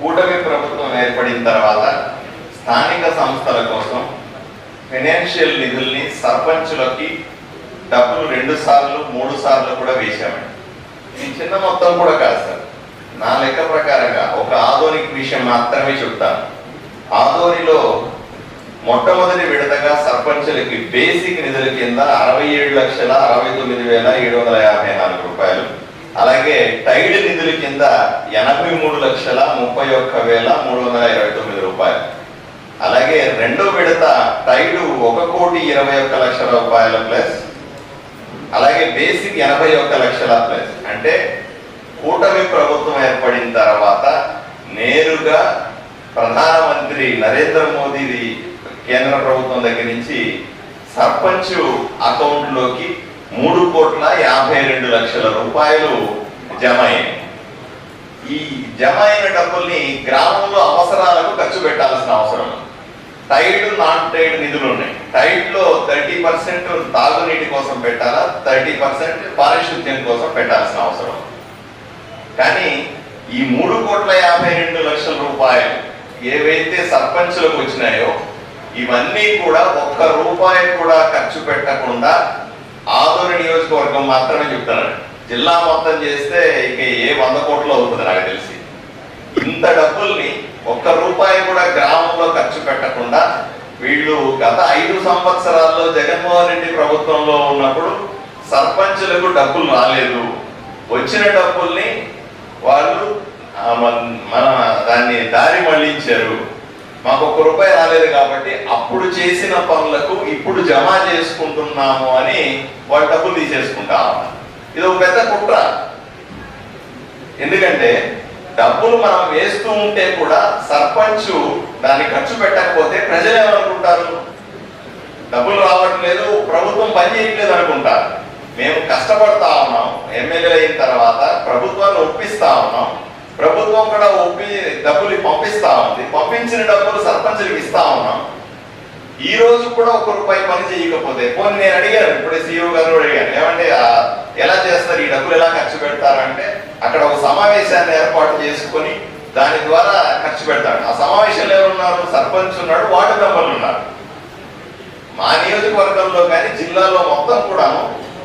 కూటమి ప్రభుత్వం ఏర్పడిన తర్వాత స్థానిక సంస్థల కోసం ఫైనాన్షియల్ నిధుల్ని సర్పంచులకి డబ్బులు రెండు సార్లు మూడు సార్లు కూడా వేశామండి. ఇది చిన్న మొత్తం కూడా కాదు సార్. నా లెక్క ప్రకారంగా ఒక ఆధోనిక్ విషయం మాత్రమే చెప్తాను. ఆధోనిలో మొట్టమొదటి విడతగా సర్పంచులకి బేసిక్ నిధుల కింద అరవై ఏడు లక్షల అరవై తొమ్మిది వేల ఏడు వందల యాభై నాలుగు రూపాయలు అలాగే టైడ్ నిధుల కింద ఎనభై మూడు లక్షల ముప్పై ఒక్క వేల మూడు వందల ఇరవై తొమ్మిది రూపాయలు. అలాగే రెండో విడత టైడ్ ఒక కోటి ఇరవై ఒక్క లక్షల రూపాయల ప్లస్ అలాగే బేసిక్ ఎనభై ఒక్క లక్షల ప్లస్. అంటే కూటమి ప్రభుత్వం ఏర్పడిన తర్వాత నేరుగా ప్రధానమంత్రి నరేంద్ర మోదీది కేంద్ర ప్రభుత్వం దగ్గర నుంచి సర్పంచ్ అకౌంట్లోకి మూడు కోట్ల యాభై రెండు లక్షల రూపాయలు జమ. అయ్యాయి ఈ జమ అయిన డబ్బుల్ని గ్రామంలో అవసరాలకు ఖర్చు పెట్టాల్సిన అవసరం. ఉంది. టైడ్ నాన్ టైడ్ నిధులు ఉన్నాయి. టైడ్లో థర్టీ పర్సెంట్ తాగునీటి కోసం పెట్టాలా? థర్టీ పర్సెంట్ పారిశుద్ధ్యం కోసం పెట్టాల్సిన అవసరం. కానీ ఈ మూడు కోట్ల యాభై రెండు లక్షల రూపాయలు ఏవైతే సర్పంచులకు వచ్చినాయో ఇవన్నీ కూడా ఒక్క రూపాయి కూడా ఖర్చు పెట్టకుండా ఆదోని నియోజకవర్గం మాత్రమే చెప్తాను జిల్లా మొత్తం చేస్తే ఇక ఏ వంద కోట్లు అవుతుంది నాకు తెలిసి. ఇంత డబ్బుల్ని ఒక్క రూపాయి కూడా గ్రామంలో ఖర్చు పెట్టకుండా వీళ్ళు గత ఐదు సంవత్సరాల్లో జగన్మోహన్ రెడ్డి ప్రభుత్వంలో ఉన్నప్పుడు సర్పంచులకు డబ్బులు రాలేదు. వచ్చిన డబ్బుల్ని వాళ్ళు మన- మన దాన్ని దారి మళ్ళించారు. మాకు ఒక్క రూపాయి రాలేదు కాబట్టి అప్పుడు చేసిన పనులకు ఇప్పుడు జమ చేసుకుంటున్నాము అని వాళ్ళు డబ్బులు తీసేసుకుంటా ఇది ఒక పెద్ద కుట్ర. ఎందుకంటే డబ్బులు మనం వేస్తూ ఉంటే కూడా సర్పంచ్ దాన్ని ఖర్చు పెట్టకపోతే ప్రజలు ఏమనుకుంటారు? డబ్బులు రావట్లేదు ప్రభుత్వం పని చేయట్లేదు అనుకుంటారు. మేము కష్టపడతా ఉన్నాం ఎమ్మెల్యే అయిన తర్వాత ప్రభుత్వాన్ని ఒప్పిస్తా ఉన్నాం. ప్రభుత్వం కూడా ఒప్పి డబ్బులు పంపిస్తా ఉంది. పంపించిన డబ్బులు సర్పంచులకు ఇస్తా ఉన్నాం. ఈ రోజు కూడా ఒక రూపాయి పని చేయకపోతే పోనీ నేను అడిగాను ఇప్పుడే సీఈఓ గారు అడిగాను ఏమంటే ఎలా చేస్తారు ఈ డబ్బులు ఎలా ఖర్చు పెడతారంటే అక్కడ ఒక సమావేశాన్ని ఏర్పాటు చేసుకొని దాని ద్వారా ఖర్చు పెడతాడు ఆ సమావేశంలో ఎవరున్నారు? సర్పంచ్ ఉన్నాడు వార్డు మెంబర్లు ఉన్నారు. మా నియోజకవర్గంలో కానీ జిల్లాలో మొత్తం కూడాను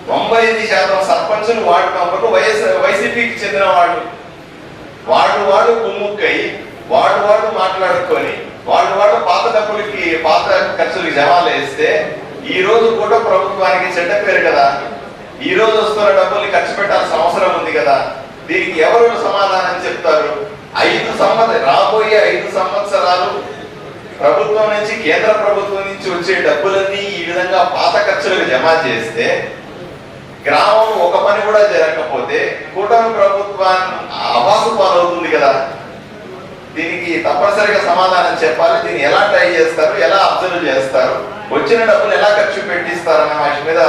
తొంభై ఎనిమిది శాతం సర్పంచులు వార్డు మెంబర్లు వైఎస్ వైసీపీకి చెందిన వాళ్ళు. వాడు వాడు కుమ్ముక్కై వాడు వాడు మాట్లాడుకొని వాడు వాడు పాత డబ్బులకి పాత ఖర్చులకి జమాలు వేస్తే ఈ రోజు కూడా ప్రభుత్వానికి చెడ్డ పేరు కదా. ఈ రోజు వస్తున్న డబ్బుల్ని ఖర్చు పెట్టాల్సిన అవసరం ఉంది కదా. దీనికి ఎవరు సమాధానం చెప్తారు? ఐదు సంవత్సర రాబోయే ఐదు సంవత్సరాలు ప్రభుత్వం నుంచి కేంద్ర ప్రభుత్వం నుంచి వచ్చే డబ్బులన్నీ ఈ విధంగా పాత ఖర్చులకు జమ చేస్తే గ్రామం ఒక పని కూడా జరగకపోతే కూటమి ప్రభుత్వాన్ని అవాసు పాలవుతుంది కదా. దీనికి తప్పనిసరిగా సమాధానం చెప్పాలి. దీన్ని ఎలా ట్రై చేస్తారు? ఎలా అబ్జర్వ్ చేస్తారు? వచ్చిన డబ్బులు ఎలా ఖర్చు పెట్టిస్తారు అనే వాటి మీద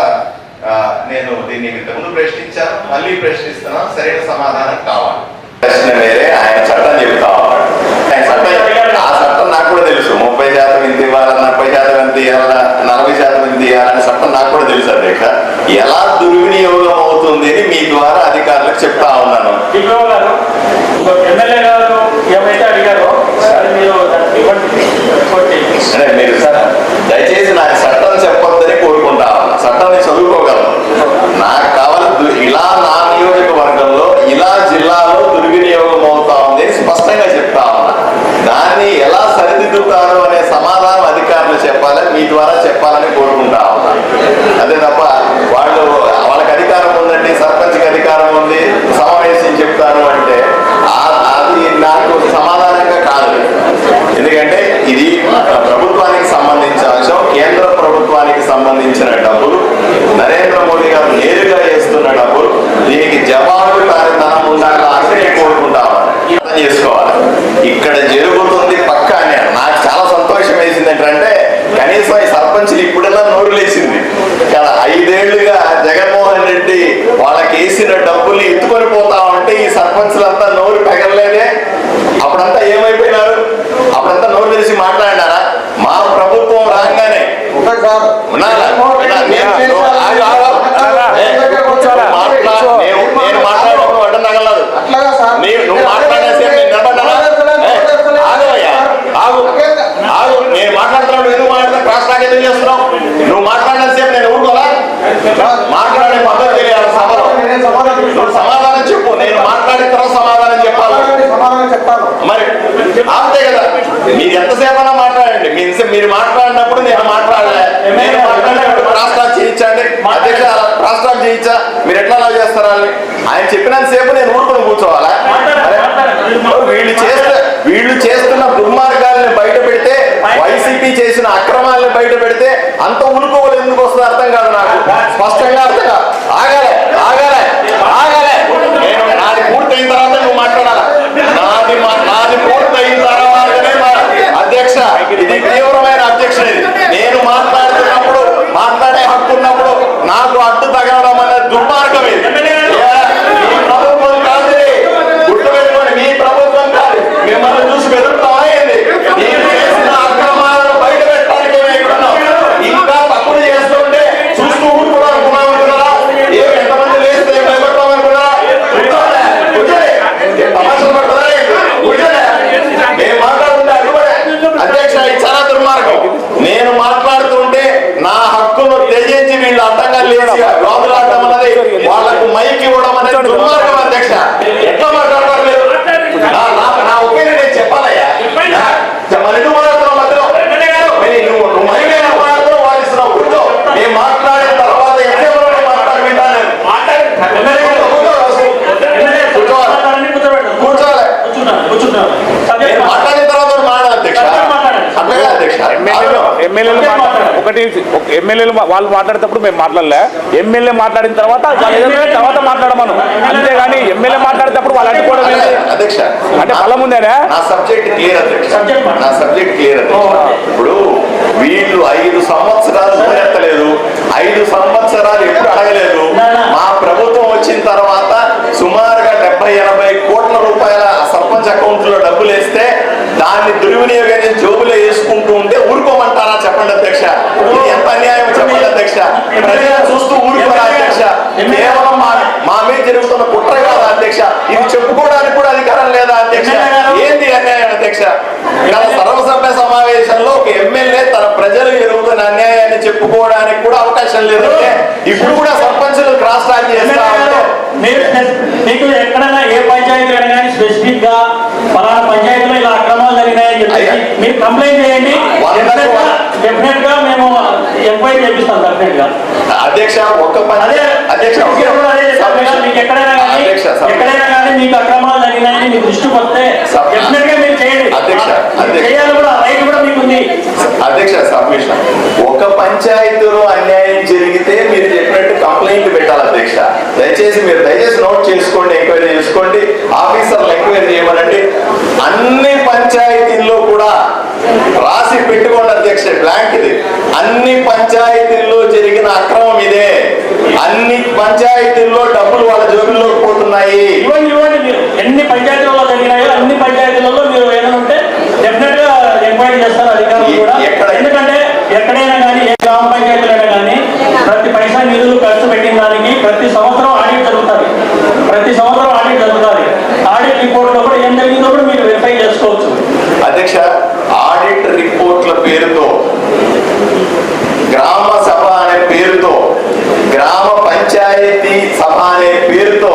నేను దీన్ని ఇంతకుముందు ప్రశ్నించాను. మళ్ళీ ప్రశ్నిస్తున్నాను. సరైన సమాధానం కావాలి. ప్రశ్న వేరే ఆయన చట్టం చెప్తా ఉన్నాడు. ఆయన చట్టం ఆ చట్టం నాకు కూడా తెలుసు. ముప్పై శాతం ఇంత ఇవ్వాలి నలభై శాతం ఎంత ఇవ్వాలా నలభై శాతం ఎంత ఇవ్వాలని చట్టం నాకు కూడా తెలుసు అధ్యక్ష. ఎలా చెప్తా ఉన్నాను. డిప్లో గారు ఎమ్మెల్యే గారు ఏమైతే అడిగారో అది మీరు దయచేసి నాకు చట్టం చెప్పొద్దని కోరుకుంటా. చట్టాన్ని చదువుకోగలను. నాకు కావాలి ఇలా మాట్లాడలే. నేను మాట్లాడినప్పుడు రాష్ట్రాలు చేయించండి. అధ్యక్ష రాష్ట్రాలు చేయించా? మీరు ఎట్లా అలా చేస్తారా అని? ఆయన చెప్పినంత సేపు నేను ఊరుకుని కూర్చోవాలా? వీళ్ళు చేస్తే వీళ్ళు చేస్తున్న దుర్మార్గాల్ని బయట పెడితే వైసీపీ చేసిన అక్రమాలను బయట పెడితే అంత ఉలుకోవలు ఎందుకు వస్తుంది అర్థం కాదు నాకు స్పష్టంగా అర్థం కాదు ఆగాలే ఆగాలే ఆగాలే నేను నాది పూర్తయిన తర్వాత నువ్వు మాట్లాడాలా నాది మా- నాది పూర్తయిన తర్వాతనే మా- అధ్యక్ష ఇది తీవ్రమైన అధ్యక్ష ఇది నేను మాట్లాడుతున్నప్పుడు మాట్లాడే హక్కు ఉన్నప్పుడు నాకు అడ్డు తగలడం అనేది దుర్మార్గం ఇది ఏ, మీ ప్రభుత్వం కాదు ఇది. గుర్తుపెట్టుకోండి మీ ప్రభుత్వం కాదు మిమ్మల్ని చూసి బెదురుతామా ఏంది మీరు చేసిన అక్రమాలను బయట పెట్టడానికి మేము ఇక్కడ ఉన్నాం. ఇంకా తప్పులు చేస్తుంటే చూస్తూ ఊరుకోవడం అనుకున్నాం అనుకున్నారా ఏం ఎంతమంది లేస్తే భయపడతాం అనుకున్నారా కూర్చోలే, కూర్చోలే. ఏం తమాషా పడుతుందా ఏంటి? కూర్చోలే. మేము మాట్లాడుతుంటే అడ్డుపడే అధ్యక్ష ఇది చాలా దుర్మార్గం నేను మాట్లాడుతుంటే నా హక్కును త్యజించి వీళ్ళు అడ్డంగా లేచి లోపలాడటం అన్నది వాళ్ళకు మైక్ ఇవ్వడం అనేది దుర్మార్గం అధ్యక్ష ఎట్లా మాట్లాడతారు మీరు నా- నా- నా ఒపీనియన్ నేను చెప్పాలయ్యా నా- మరి నువ్వు మాట్లాడుతున్నావు మధ్యలో మరి నువ్వు నువ్వు మైక్ అయినా మాట్లాడుతున్నావు వాదిస్తున్నావు కూర్చో నేను మాట్లాడిన తర్వాత ఎంతసేపు మాట్లాడి వింటాను నేను. కూర్చోవాలి నేను మాట్లాడిన తర్వాత మాట్లాడాలి అధ్యక్ష అట్లాగే అధ్యక్ష ఎమ్మెల్యేలు ఎమ్మెల్యేలు అట్లే మాట్లాడారు ఒకటి ఒక ఎమ్మెల్యేలు వాళ్ళు మాట్లాడేటప్పుడు మేము మాట్లాడలే. ఎమ్మెల్యే మాట్లాడిన తర్వాత తర్వాత మాట్లాడమను. అంతేగాని ఎమ్మెల్యే మాట్లాడేటప్పుడు వాళ్ళు అడ్డుకోవడం అంటే బలం ఉందేనా? నా సబ్జెక్ట్ క్లియర్. నా సబ్జెక్ట్ క్లియర్ ఇప్పుడు వీళ్ళు ఐదు సంవత్సరాలు ఎత్తలేదు ఐదు సంవత్సరాలు ఎప్పుడు అడగలేదు. మా ప్రభుత్వం వచ్చిన తర్వాత సుమారుగా డెబ్బై ఎనభై కోట్ల రూపాయల సర్పంచ్ అకౌంట్లో డబ్బులు వేస్తే దాన్ని దుర్వినియోగం జోబులో వేసుకుంటూ చెప్పండి అధ్యక్ష. ఎంత అన్యాయం చెప్పండి అధ్యక్ష. ప్రజలు చూస్తూ ఊరుకోరా అధ్యక్ష. కేవలం మా మా మీద జరుగుతున్న కుట్ర కాదా అధ్యక్ష? ఇది చెప్పుకోవడానికి కూడా అధికారం లేదా అధ్యక్ష? ఏంది అన్యాయం అధ్యక్ష? సర్వసభ్య సమావేశంలో ఒక ఎమ్మెల్యే తన ప్రజలు జరుగుతున్న అన్యాయాన్ని చెప్పుకోవడానికి కూడా అవకాశం లేదంటే ఇప్పుడు కూడా సర్పంచులు క్రాస్ టాక్ చేస్తా మీకు ఎక్కడైనా ఏ పంచాయతీ స్పెసిఫిక్గా ఫలానా పంచాయతీలో ఇలా అక్రమాలు జరిగినాయని అయ్యా. చెప్పి మీరు కంప్లైంట్ చేయండి. డెఫినెట్గా మేము ఎంక్వైరీ చేపిస్తాం డెఫినెట్గా అధ్యక్ష ఒక్క పని అదే అధ్యక్ష మీకు ఎక్కడైనా కానీ ఎక్కడైనా కానీ మీకు అక్రమాలు జరిగినాయని మీ దృష్టికి వస్తే డెఫినెట్గా మీరు చేయండి. అధ్యక్ష, అధ్యక్ష. చేయాలి కూడా రైట్ కూడా మీకు ఉంది అధ్యక్ష సబ్మిషన్. ఒక పంచాయతీలో అన్యాయం జరిగితే మీరు చెప్పినట్టు కంప్లైంట్ పెట్టాలి అధ్యక్ష. దయచేసి మీరు దయచేసి నోట్ చేసుకోండి ఎంక్వైరీ చేసుకోండి. ఆఫీసర్లు ఎంక్వైరీ చేయమనండి. అన్ని పంచాయతీల్లో కూడా రాసి పెట్టుకోండి అధ్యక్ష బ్లాంక్ ఇది అన్ని పంచాయతీల్లో జరిగిన అక్రమం ఇదే. అన్ని పంచాయతీల్లో డబ్బులు వాళ్ళ జోబుల్లోకి పోతున్నాయి. ఇవ్వండి ఇవ్వండి మీరు. ఎన్ని పంచాయతీలలో జరిగినాయో అన్ని పంచాయతీలలో మీరు ఏమైనా ఉంటే డెఫినెట్గా ఎంక్వైరీ చేస్తారు అధికారులు కూడా. ఎక్కడ? ఎందుకంటే ఎక్కడైనా కానీ ఏ గ్రామ పంచాయతీలైనా కానీ ప్రతి పైసా నిధులు ఖర్చు పెట్టిన దానికి ప్రతి సంవత్సరం ఆడిట్ జరుగుతుంది ప్రతి సంవత్సరం ఆడిట్ జరుగుతుంది ఆడిట్ రిపోర్ట్లో కూడా ఏం జరిగిందో కూడా మీరు వెరిఫై చేసుకోవచ్చు అధ్యక్ష ఆడిట్ రిపోర్ట్ల పేరుతో గ్రామ సభ అనే పేరుతో గ్రామ పంచాయతీ సభ అనే పేరుతో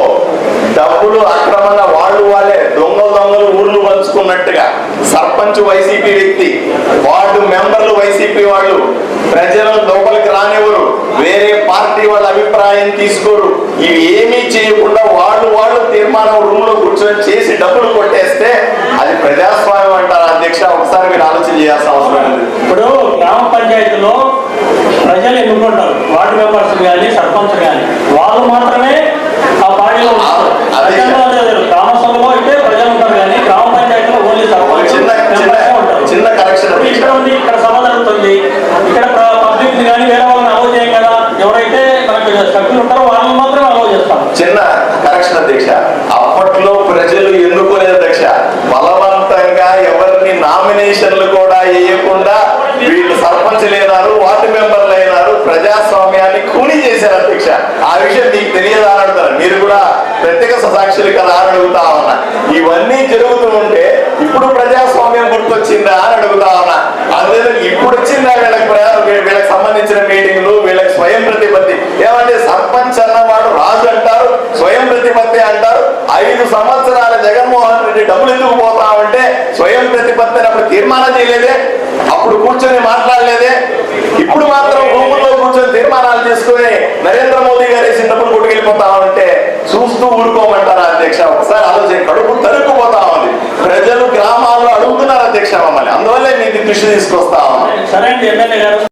డబ్బులు అక్రమంగా వాళ్ళు వాళ్ళే దొంగలు దొంగలు ఊర్లు పంచుకున్నట్టుగా. సర్పంచ్ వైసీపీ వ్యక్తి వార్డు మెంబర్లు వైసీపీ వాళ్ళు ప్రజలను లోపలికి రానివ్వరు వేరే పార్టీ వాళ్ళ అభిప్రాయం తీసుకోరు. ఇవి ఏమీ చేయకుండా వాళ్ళు వాళ్ళు తీర్మానం రూమ్లో కూర్చొని చేసి డబ్బులు కొట్టేస్తే అది ప్రజాస్వామ్యం అంటారు? అధ్యక్ష ఒకసారి మీరు ఆలోచన చేయాల్సిన అవసరం ఉంది ఇప్పుడు గ్రామ పంచాయతీలో ప్రజలు ఎన్నుకుంటారు? వార్డు మెంబర్స్ కానీ సర్పంచ్ కానీ. వాళ్ళు మాత్రమే ఆ పార్టీలో అయితే ప్రజలు ఉంటారు కానీ గ్రామ పంచాయతీలో ఓన్లీ చిన్న కరెక్షన్ ఇక్కడ ఉంది ఇక్కడ సభ జరుగుతుంది ఇక్కడ పబ్లిక్ని కానీ వేరే వాళ్ళని అలౌ చేయం కదా ఎవరైతే మనకు సభ్యులు ఉంటారో వాళ్ళని మాత్రమే అలౌ చేస్తాం చిన్న కరెక్షన్ అధ్యక్ష అప్పట్లో ప్రజలు ఎన్నుకోలేదు అధ్యక్ష బలవంతంగా ఎవరిని నామినేషన్లు కూడా వేయకుండా వీళ్ళు సర్పంచ్లు అయినారు వార్డు మెంబర్లు అయినారు ప్రజాస్వామ్యాన్ని కూని చేశారు అధ్యక్ష ఆ విషయం మీకు తెలియదా అని అడుగుతారు మీరు ప్రత్యేక సాక్షులు కదా అని అడుగుతా ఉన్నా. ఇవన్నీ జరుగుతూ ఉంటే ఇప్పుడు ప్రజాస్వామ్యం గుర్తొచ్చిందా అని అడుగుతా ఉన్నా. అందులో ఇప్పుడు వచ్చిందా వీళ్ళకి వీళ్ళకి సంబంధించిన మీటింగ్లు వీళ్ళకి స్వయం ప్రతిపత్తి. ఏమంటే సర్పంచ్ అన్నవాడు రాజు అంటారు స్వయం ప్రతిపత్తి అంటారు. ఐదు సంవత్సరాల జగన్మోహన్ రెడ్డి డబ్బులు ఎందుకు పోతా ఉంటే స్వయం ప్రతిపత్తి అని అప్పుడు తీర్మానం చేయలేదే? అప్పుడు కూర్చొని మాట్లాడలేదే? ఇప్పుడు మాత్రం రూముల్లో కూర్చొని తీర్మానాలు చేసుకుని నరేంద్ర మోదీ గారు వేసిన డబ్బులు కొట్టుకెళ్ళిపోతామంటే చూస్తూ ఊరుకోమంటారా అధ్యక్ష? ఒకసారి ఆలోచన కడుపు తరుక్కుపోతా ఉంది ప్రజలు గ్రామాల్లో అడుగుతున్నారు అధ్యక్ష మమ్మల్ని. అందువల్లే మీకు దృష్టి తీసుకొస్తా ఉంది సరే అండి ఎమ్మెల్యే గారు.